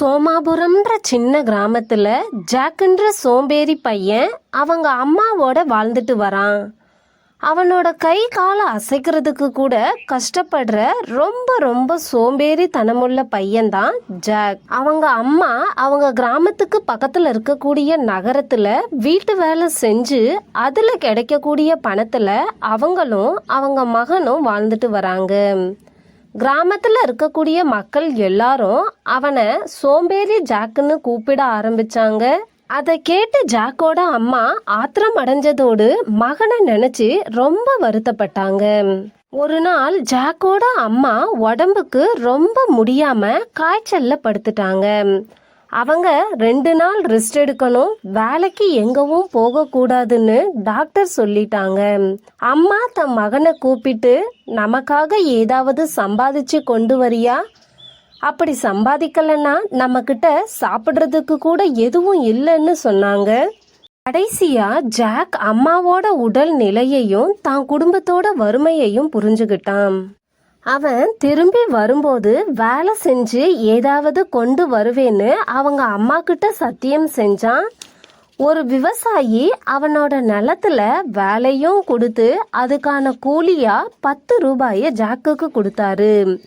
சோமாபுரம்ன்ற சின்ன கிராமத்துல ஜாக்குன்ற சோம்பேறி பையன் அவங்க அம்மாவோட வாழ்ந்துட்டு வரான். அவனோட கை காலை அசைக்கிறதுக்கு கூட கஷ்டப்படுற ரொம்ப ரொம்ப சோம்பேறி தனமுள்ள பையன்தான் ஜாக். அவங்க அம்மா அவங்க கிராமத்துக்கு பக்கத்துல இருக்கக்கூடிய நகரத்துல வீட்டு வேலை செஞ்சு அதுல கிடைக்கக்கூடிய பணத்துல அவங்களும் அவங்க மகனும் வாழ்ந்துட்டு வராங்க. கிராமத்தில் இருக்கக்கூடிய மக்கள் எல்லாரும் அவனை சோம்பேறி ஜாக்குன்னு கூப்பிட ஆரம்பிச்சாங்க. அதை கேட்டு ஜாக்கோட அம்மா ஆத்திரம் அடைஞ்சதோடு மகனை நினைச்சு ரொம்ப வருத்தப்பட்டாங்க. ஒரு நாள் ஜாக்கோட அம்மா உடம்புக்கு ரொம்ப முடியாம காய்ச்சல்ல படுத்துட்டாங்க. அவங்க ரெண்டு நாள் ரெஸ்ட் எடுக்கணும். வேலைக்கு எங்கவும் போகக்கூடாதுன்னு டாக்டர் சொல்லிட்டாங்க. அம்மா தன் மகனை கூப்பிட்டு நமக்காக ஏதாவது சம்பாதிச்சு கொண்டு வரியா? அப்படி சம்பாதிக்கலன்னா நம்ம கிட்ட சாப்பிடுறதுக்கு கூட எதுவும் இல்லைன்னு சொன்னாங்க. கடைசியா ஜாக் அம்மாவோட உடல் நிலையையும் தான் குடும்பத்தோட வறுமையையும் புரிஞ்சுக்கிட்டான் அவன் திரும்பி வரும்போது வேலை செஞ்சு ஏதாவது கொண்டு வருவேன்னு அவங்க அம்மா கிட்ட சத்தியம் செஞ்சான். ஒரு விவசாயி அவனோட நிலத்துல வேலையும் கொடுத்து அதுக்கான கூலியா பத்து ரூபாய ஜாக்குக்கு கொடுத்தாரு.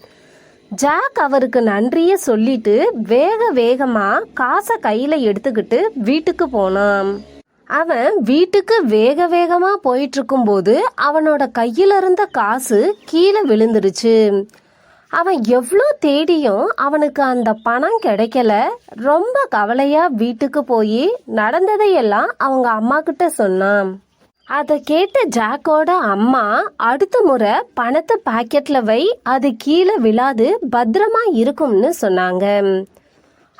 ஜாக் அவருக்கு நன்றிய சொல்லிட்டு வேக வேகமா காசை கையில எடுத்துக்கிட்டு வீட்டுக்கு போனான். அவன் வீட்டுக்கு வேக வேகமா போயிட்டு இருக்கும்போது அவனோட கையில இருந்த காசு கீழே விழுந்துருச்சு அவன் எவ்வளோ தேடியும் அவனுக்கு அந்த பணம் கிடைக்கல. ரொம்ப கவலையா வீட்டுக்கு போய் நடந்ததையெல்லாம் அவங்க அம்மா கிட்ட சொன்னான். அதை கேட்ட ஜாக்கோட அம்மா அடுத்த முறை பணத்தை பாக்கெட்ல வை அது கீழே விழாது பத்திரமா இருக்கும்னு சொன்னாங்க.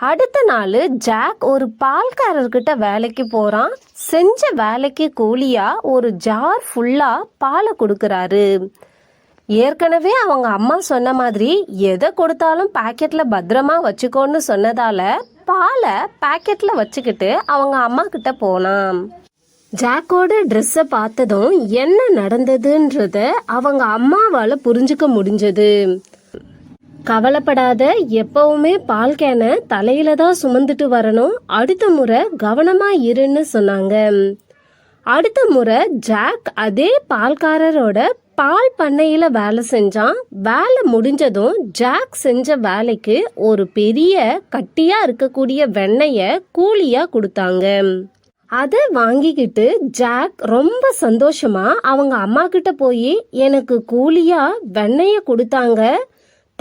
அடுத்த நாள் ஜாக் ஒரு பால்காரர்கிட்ட வேலைக்கு போறான். செஞ்ச வேலைக்கு கூலியா ஒரு ஜார் ஃபுல்லா பாலை கொடுக்கறாரு. ஏற்கனவே அவங்க அம்மா சொன்ன மாதிரி எதை கொடுத்தாலும் பாக்கெட்ல பத்திரமா வச்சுக்கோன்னு சொன்னதால பாலை பாக்கெட்ல வச்சுக்கிட்டு அவங்க அம்மா கிட்ட போனான். ஜாக்கோட ட்ரெஸ்ஸை பார்த்ததும் என்ன நடந்ததுன்றத அவங்க அம்மாவால புரிஞ்சுக்க முடிஞ்சது. கவலைப்படாத எப்பவுமே பால் கேனை தலையில தான் சுமந்துட்டு வரணும். அடுத்த முறை கவனமா இருன்னு சொன்னாங்க. அடுத்த முறை ஜாக் அதே பால்காரரோட பால் பண்ணையில வேலை செஞ்சான். வேலை முடிஞ்சதும் ஜாக் செஞ்ச வேலைக்கு ஒரு பெரிய கட்டியா இருக்கக்கூடிய வெண்ணெய கூலியா கொடுத்தாங்க. அதை வாங்கிக்கிட்டு ஜாக் ரொம்ப சந்தோஷமா அவங்க அம்மா கிட்ட போய் எனக்கு கூலியா வெண்ணெய கொடுத்தாங்க.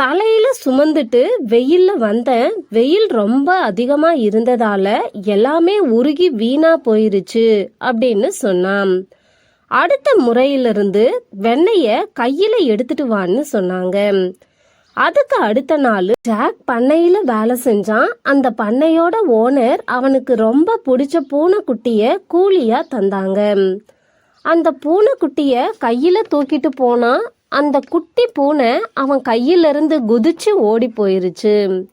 தலையில சுமந்துட்டு வெயில்ல வந்தேன். வெயில் ரொம்ப அதிகமா இருந்ததால எல்லாமே உருகி வீணா போயிருச்சு அப்படின்னு சொன்னான். அடுத்த முறையிலிருந்து வெண்ணைய கையில எடுத்துட்டு வான்னு சொன்னாங்க. அதுக்கு அடுத்த நாள் ஜாக் பண்ணையில வேலை செஞ்சான். அந்த பண்ணையோட ஓனர் அவனுக்கு ரொம்ப பிடிச்ச பூனைக்குட்டிய கூலியா தந்தாங்க. அந்த பூனைக்குட்டிய கையில தூக்கிட்டு போனா அந்த குட்டி பூனை அவன் கையிலிருந்து குதிச்சு ஓடி போயிருச்சு.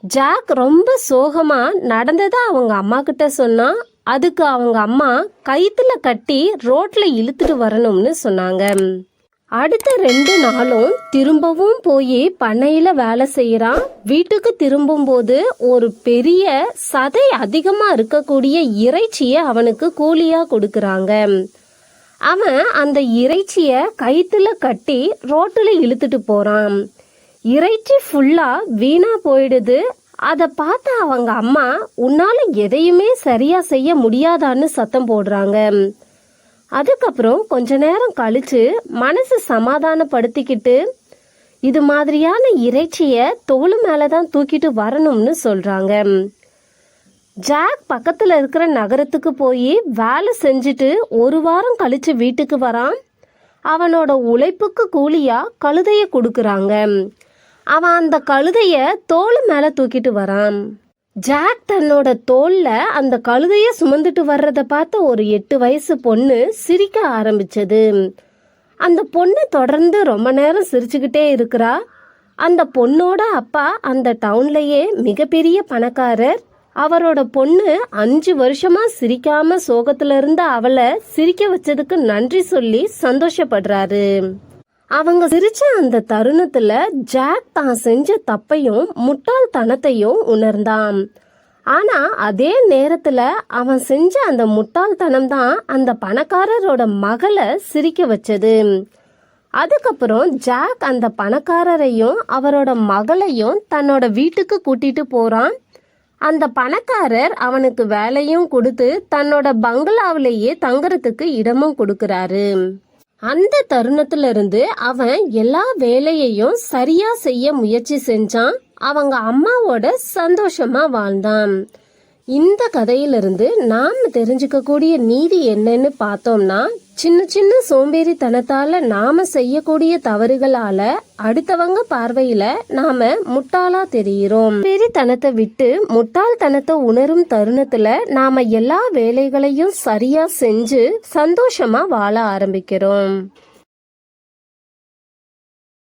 ஜாக் ரொம்ப சோகமாக நடந்ததை அவங்க அம்மா கிட்ட சொன்னான் அதுக்கு அவங்க அம்மா கயிற்றுல கட்டி ரோட்ல இழுத்துட்டு வரணும்னு சொன்னாங்க. அடுத்த ரெண்டு நாளும் திரும்பவும் போய் பண்ணையில வேலை செய்யறான் வீட்டுக்கு திரும்பும்போது ஒரு பெரிய சதை அதிகமா இருக்கக்கூடிய இறைச்சியை அவனுக்கு கூலியா கொடுக்கறாங்க. அவன் அந்த இறைச்சிய கயிற்றுல கட்டி ரோட்டில் இழுத்துட்டு போறான். இறைச்சி ஃபுல்லா வீணா போயிடுது. அதை பார்த்த அவங்க அம்மா உன்னால எதையுமே சரியா செய்ய முடியாதான்னு சத்தம் போடுறாங்க. அதுக்கப்புறம் கொஞ்ச நேரம் கழிச்சு மனசு சமாதானப்படுத்திக்கிட்டு இது மாதிரியான இறைச்சிய தோல் மேலதான் தூக்கிட்டு வரணும்னு சொல்றாங்க. ஜாக் பக்கத்தில் இருக்கிற நகரத்துக்கு போய் வேலை செஞ்சுட்டு ஒரு வாரம் கழிச்சு வீட்டுக்கு வரான். அவனோட உழைப்புக்கு கூலியாக கழுதையை கொடுக்குறாங்க. அவன் அந்த கழுதையை தோல் மேலே தூக்கிட்டு வரான். ஜாக் தன்னோட தோல்ல அந்த கழுதையை சுமந்துட்டு வர்றத பார்த்த ஒரு எட்டு வயசு பொண்ணு சிரிக்க ஆரம்பிச்சது. அந்த பொண்ணு தொடர்ந்து ரொம்ப நேரம் சிரிச்சுக்கிட்டே இருக்கிறா. அந்த பொண்ணோட அப்பா அந்த டவுன்லயே மிகப்பெரிய பணக்காரர். அவரோட பொண்ணு அஞ்சு வருஷமா சிரிக்காம சோகத்துல இருந்த அவளை சிரிக்க வச்சதுக்கு நன்றி சொல்லி சந்தோஷப்படுறாரு. அவங்க சிரிச்ச அந்த தருணத்துல ஜாக் தான் செஞ்ச தப்பையும் முட்டாள்தனத்தையும் உணர்ந்தான். ஆனா அதே நேரத்துல அவன் செஞ்ச அந்த முட்டாள்தனம் தான் அந்த பணக்காரரோட மகளை சிரிக்க வச்சது. அதுக்கப்புறம் ஜாக் அந்த பணக்காரரையும் அவரோட மகளையும் தன்னோட வீட்டுக்கு கூட்டிட்டு போறான். அந்த பணக்காரர் அவனுக்கு வேலையும் கொடுத்து தன்னோட பங்களாவிலேயே தங்குறதுக்கு இடமும் கொடுக்கறாரு. அந்த தருணத்துல இருந்து அவன் எல்லா வேலையையும் சரியா செய்ய முயற்சி செஞ்சான். அவங்க அம்மாவோட சந்தோஷமா வாழ்ந்தான். இந்த கதையிலிருந்து நாம் தெரிஞ்சுக்கக்கூடிய நீதி என்னன்னு பார்த்தோம்னா சின்ன சின்ன சோம்பேறித்தனத்தால நாம செய்யக்கூடிய தவறுகளால அடுத்தவங்க பார்வையில நாம முட்டாளா தெரிகிறோம் சோம்பேறித்தனத்தை விட்டு முட்டாள்தனத்தை உணரும் தருணத்துல நாம எல்லா வேலைகளையும் சரியா செஞ்சு சந்தோஷமா வாழ ஆரம்பிக்கிறோம்.